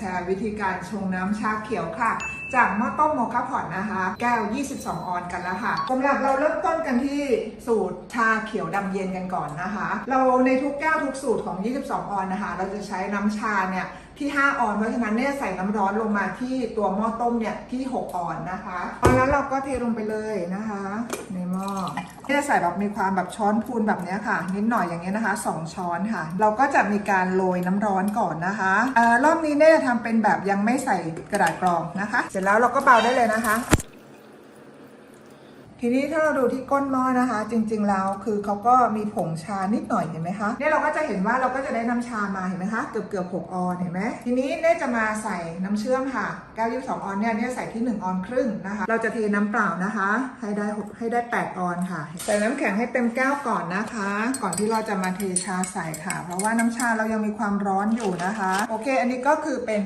แชร์วิธีการชงน้ำชาเขียวค่ะ จากหม้อต้มโมคาพอตนะคะ แก้ว 22 ออนกันแล้วค่ะสำหรับเราเริ่มต้นกันที่สูตรชาเขียวดำเย็นกันก่อนนะคะ เราในทุกแก้วทุกสูตรของ 22 ออนนะคะ เราจะใช้น้ำชาเนี่ยที่ 5 ออนเพราะฉะนั้นเนี่ยใส่น้ำร้อนลงมาที่ตัวหม้อต้มเนี่ยที่ 6 ออนนะคะแล้วเราก็เทลงไปเลยนะคะ เนี่ยใส่แบบมีความแบบช้อนพูนแบบนี้ค่ะ นิดหน่อยอย่างเงี้ยนะคะ 2 ช้อนค่ะ เราก็จะมีการโรยน้ำร้อนก่อนนะคะเอ่อรอบนี้เนี่ยทำเป็นแบบยังไม่ใส่กระดาษกรองนะคะ เสร็จแล้วเราก็เบาได้เลยนะคะ ทีนี้ถ้าเราดูที่ก้นหม้อนะคะ จริงๆแล้วคือเขาก็มีผงชานิดหน่อยเห็นไหมคะเนี่ยเราก็จะเห็นว่าเราก็จะได้น้ำชามาเห็นไหมคะเกือบเกือบหกออนเห็นไหมทีนี้เน่จะมาใส่น้ำเชื่อมค่ะแก้วยี่สองออนเนี่ยเนี่ยใส่ที่ 1 ออนครึ่งนะคะ เราจะเทน้ำเปล่านะคะ ให้ได้ให้ได้ 8 ออนค่ะ ใส่น้ำแข็งให้เต็มแก้วก่อนนะคะ ก่อนที่เราจะมาเทชาใส่ค่ะ เพราะว่าน้ำชาเรายังมีความร้อนอยู่นะคะ โอเค อันนี้ก็คือเป็น